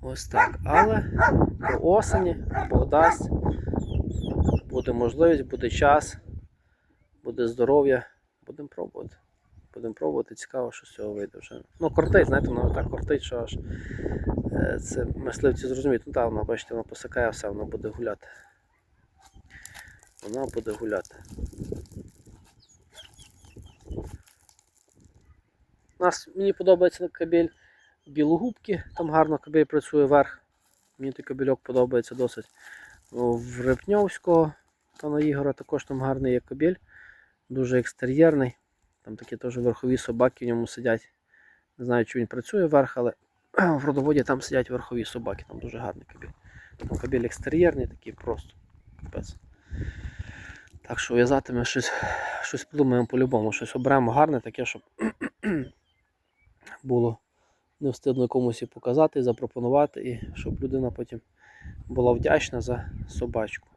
Ось так. Але до осені Бог дасть, буде можливість, буде час, буде здоров'я. Будемо пробувати. Будемо пробувати, цікаво, що з цього вийде вже. Ну, кортить, знаєте, воно так кортить, що аж е, це мисливці зрозуміють. Ну так, воно, бачите, воно посикає все, воно буде гуляти. Воно буде гуляти. У нас мені подобається кабель білогубки, там гарно кабель працює верх. Мені той кабельок подобається досить. В Репньовського пана Ігора також там гарний є кабель, дуже екстер'єрний. Там такі теж верхові собаки в ньому сидять. Не знаю, чи він працює верх, але в родоводі там сидять верхові собаки, там дуже гарний кабель. Там кабель екстер'єрний, такий просто. Капець. Так що в'язати ми щось, щось подумаємо по-любому, щось оберемо гарне, таке, щоб було не встигну комусь і показати, і запропонувати, і щоб людина потім була вдячна за собачку.